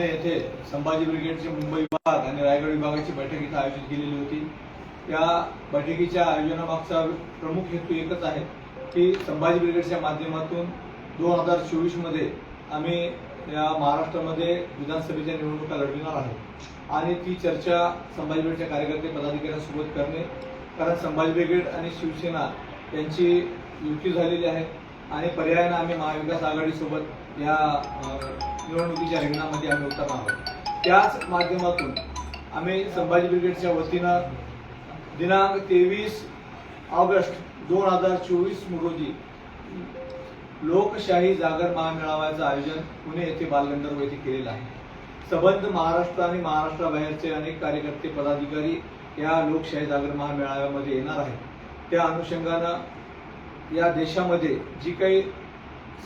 ठाणे येथे संभाजी ब्रिगेडचे मुंबई विभाग आणि रायगड विभागाची बैठक इथं आयोजित केलेली होती. त्या बैठकीच्या आयोजनामागचा प्रमुख हेतू एकच आहे की संभाजी ब्रिगेडच्या माध्यमातून दोन हजार चोवीसमध्ये आम्ही या महाराष्ट्रामध्ये विधानसभेच्या निवडणुका लढविणार आहोत आणि ती चर्चा संभाजी ब्रिगेडच्या कार्यकर्ते पदाधिकाऱ्यांसोबत करणे कारण संभाजी ब्रिगेड आणि शिवसेना यांची युती झालेली आहे आणि पर्यायानं आम्ही महाविकास आघाडीसोबत या निवडणुकीच्या रिंगणामध्ये आम्ही उतरणार आहोत. त्याच माध्यमातून आम्ही संभाजी ब्रिगेडच्या वतीनं दिनांक तेवीस ऑगस्ट दोन हजार चोवीस रोजी लोकशाही जागर महामेळाव्याचं आयोजन पुणे येथे बालगंधर्व येथे केलेलं आहे. संबंध महाराष्ट्र आणि महाराष्ट्राबाहेरचे अनेक कार्यकर्ते पदाधिकारी या लोकशाही जागर महामेळाव्यामध्ये येणार आहेत. त्या अनुषंगानं या देशामध्ये जी काही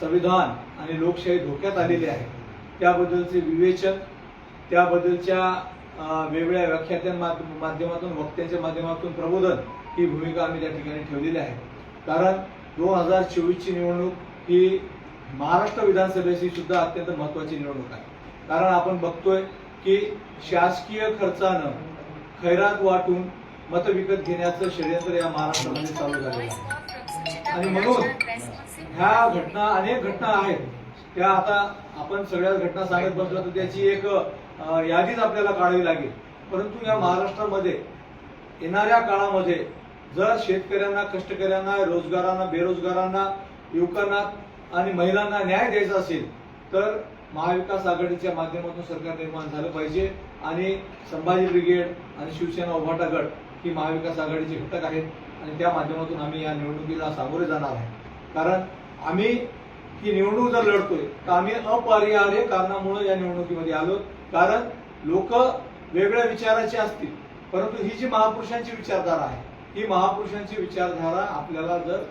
संविधान आणि लोकशाही धोक्यात आलेली आहे त्याबद्दलचे विवेचन त्याबद्दलच्या वेगवेगळ्या व्याख्यात्या माध्यमातून वक्त्यांच्या माध्यमातून प्रबोधन ही भूमिका आम्ही त्या ठिकाणी ठेवलेली आहे. कारण दोन हजार चोवीसची निवडणूक ही महाराष्ट्र विधानसभेची सुद्धा अत्यंत महत्वाची निवडणूक आहे. कारण आपण बघतोय की शासकीय खर्चानं खैरात वाटून मत विकत घेण्याचं षडयंत्र या महाराष्ट्रामध्ये चालू झालेलं आहे. आणि म्हणून ह्या घटना अनेक घटना आहेत. त्या आता आपण सगळ्या घटना सांगत बसलो तर त्याची एक यादीच आपल्याला काढावी लागेल. परंतु या महाराष्ट्रामध्ये येणाऱ्या काळामध्ये जर शेतकऱ्यांना कष्टकऱ्यांना रोजगारांना बेरोजगारांना युवकांना आणि महिलांना न्याय द्यायचा असेल तर महाविकास आघाडीच्या माध्यमातून सरकार निर्माण झालं पाहिजे आणि संभाजी ब्रिगेड आणि शिवसेना उभाटा गट ही महाविकास आघाडीचे घटक आहेत आणि त्या माध्यमातून आम्ही या निवडणुकीला सामोरे जाणार आहे. कारण आम्ही ही निवडणूक जर लढतोय तर आम्ही अपरिहार्य कारणामुळे या निवडणुकीमध्ये आलो कारण लोक वेगळ्या विचाराचे असतील परंतु ही जी महापुरुषांची विचारधारा आहे ही महापुरुषांची विचारधारा आपल्याला जर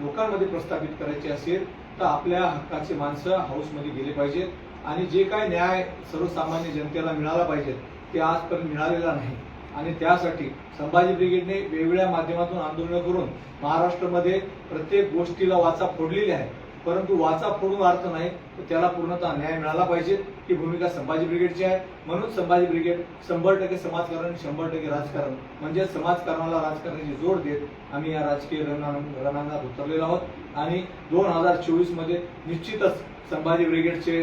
लोकांमध्ये प्रस्थापित करायची असेल तर आपल्या हक्काची माणसं हाऊसमध्ये गेले पाहिजेत. आणि जे काय न्याय सर्वसामान्य जनतेला मिळाला पाहिजे ते आजपर्यंत मिळालेला नाही. आणि त्यासाठी संभाजी ब्रिगेडने वेगवेगळ्या माध्यमातून आंदोलन करून महाराष्ट्रामध्ये प्रत्येक गोष्टीला वाचा फोडलेली आहे. परंतु वाचा फोडून अर्थ नाही तर त्याला पूर्णतः न्याय मिळाला पाहिजे. ही भूमिका संभाजी ब्रिगेडची आहे. म्हणून संभाजी ब्रिगेड शंभर टक्के समाजकारण शंभर टक्के राजकारण. म्हणजे समाजकारणाला राजकारणाची जोड देत आम्ही या राजकीय रणांना रणांगणात उतरलेलो आहोत. आणि दोन हजार चोवीसमध्ये निश्चितच संभाजी ब्रिगेडचे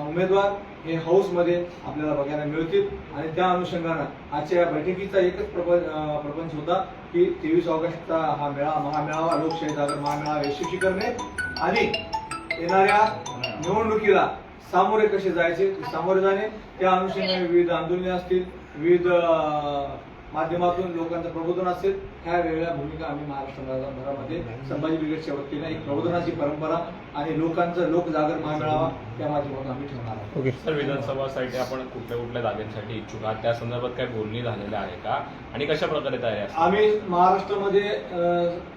उमेदवार हे हाऊसमध्ये आपल्याला बघायला मिळतील. आणि त्या अनुषंगानं आजच्या या बैठकीचा एकच प्रपंच प्रपंच होता की तेवीस ऑगस्टचा हा मेळा महामेळावा लोकशाही जागर महामेळावा यशस्वी करणे आणि येणाऱ्या निवडणुकीला सामोरे कसे जायचे? ते सामोरे जाणे. त्या अनुषंगाने विविध आंदोलने असतील विविध माध्यमातून लोकांचं प्रबोधन असेल ह्या वेगळ्या भूमिका आम्ही महाराष्ट्रामध्ये संभाजी ब्रिगेडच्या वतीने एक प्रबोधनाची परंपरा आणि लोकांचं लोक जागर महामेळावा त्या माध्यमातून आम्ही ठेवणार आहोत. ओके. सर विधानसभासाठी आपण कुठल्या कुठल्या जागांसाठी इच्छुक आहात? त्या संदर्भात काय बोलणी झालेलं आहे का? आणि कशा प्रकारे तयारी आम्ही महाराष्ट्रामध्ये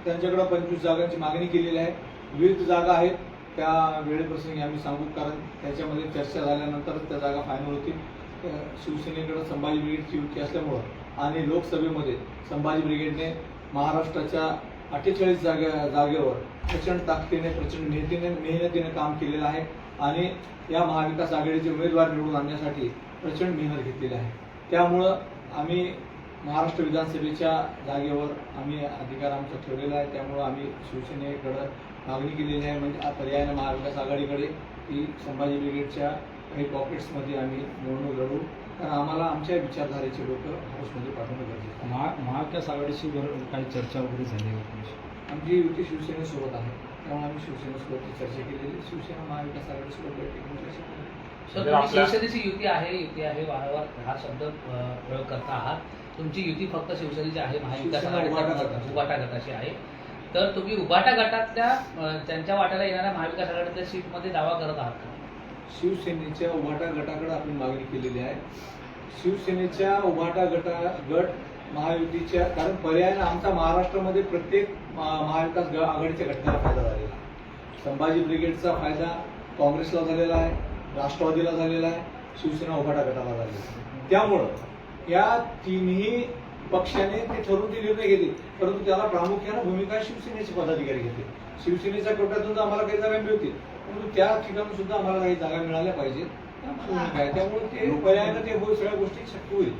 त्यांच्याकडे पंचवीस जागांची मागणी केलेली आहे. विविध जागा आहेत. त्या वेळेप्रसंगी आम्ही सांगू कारण त्याच्यामध्ये चर्चा झाल्यानंतरच त्या जागा फायनल होतील. शिवसेनेकडे संभाजी ब्रिगेडची युती असल्यामुळं आणि लोकसभेमध्ये संभाजी ब्रिगेडने महाराष्ट्राच्या अठ्ठेचाळीस जागा जागेवर प्रचंड ताकदीने प्रचंड मेहनतीने मेहनतीने काम केलेलं आहे आणि या महाविकास आघाडीचे उमेदवार निवडून आणण्यासाठी प्रचंड मेहनत घेतलेली आहे. त्यामुळं आम्ही महाराष्ट्र विधानसभेच्या जागेवर आम्ही अधिकार आमचा ठेवलेला आहे. त्यामुळं आम्ही शिवसेनेकडं मागणी केलेली आहे. म्हणजे पर्यायाने महाविकास आघाडीकडे की संभाजी ब्रिगेडच्या काही पॉकेट्समध्ये आम्ही निवडणूक लढू. कारण आम्हाला आमच्या विचारधारेचे लोक हाऊसमध्ये पाठवणं गरजेचं आहे. महा महाविकास आघाडीशी बरोबर काही चर्चा वगैरे झाली आहे तुमची? आमची युती शिवसेनेसोबत आहे त्यामुळे आम्ही शिवसेनेसोबत चर्चा केलेली शिवसेना महाविकास आघाडीसोबत बैठक घेऊन चर्चा केली. सर म्हणजे तुम्ही शिवसेनेची युती आहे युती आहे वारंवार हा शब्द प्रयोग करता आहात तुमची युती फक्त शिवसेनेची आहे महाविकास शिवसेना उभाटा गटाची आहे तर तुम्ही उबाटा गटातल्या त्यांच्या वाट्याला येणाऱ्या महाविकास आघाडीच्या सीटमध्ये दावा करत आहात का शिवसेनेच्या उभाटा गटाकडे आपण मागणी केलेली आहे. शिवसेनेच्या उभाटा गटा गट महायुतीच्या कारण पर्यायानं आमचा महाराष्ट्रामध्ये प्रत्येक महा- महाविकास ग- आघाडीच्या घटकाला फायदा झालेला आहे. संभाजी ब्रिगेडचा फायदा काँग्रेसला झालेला आहे राष्ट्रवादीला झालेला आहे शिवसेना उभाटा गटाला झालेला आहे. त्यामुळं या तिन्ही पक्षाने ते ठरवून ते निर्णय घेतले. परंतु त्याला प्रामुख्याने भूमिका शिवसेनेचे पदाधिकारी घेतले. शिवसेनेच्या कोट्यातून आम्हाला काही जागा मिळतील. परंतु त्या ठिकाणी सुद्धा आम्हाला काही जागा मिळाल्या पाहिजेत. त्यामुळे ते पर्यायानं ते होईल सगळ्या गोष्टी शक्य होईल.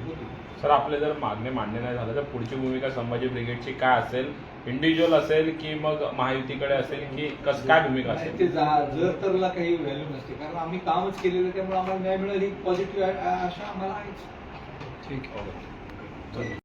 सर आपले जर मागणे मान्य नाही झालं तर पुढची भूमिका संभाजी ब्रिगेडची काय असेल? इंडिव्हिज्युअल असेल की मग महायुतीकडे असेल की कस काय भूमिका असेल? ते जर तरला काही व्हॅल्यू नसते. कारण आम्ही कामच केलेलं त्यामुळे आम्हाला न्याय मिळेल ही पॉझिटिव्ह आशा आम्हाला आहेच. ठीक आहे. ओके.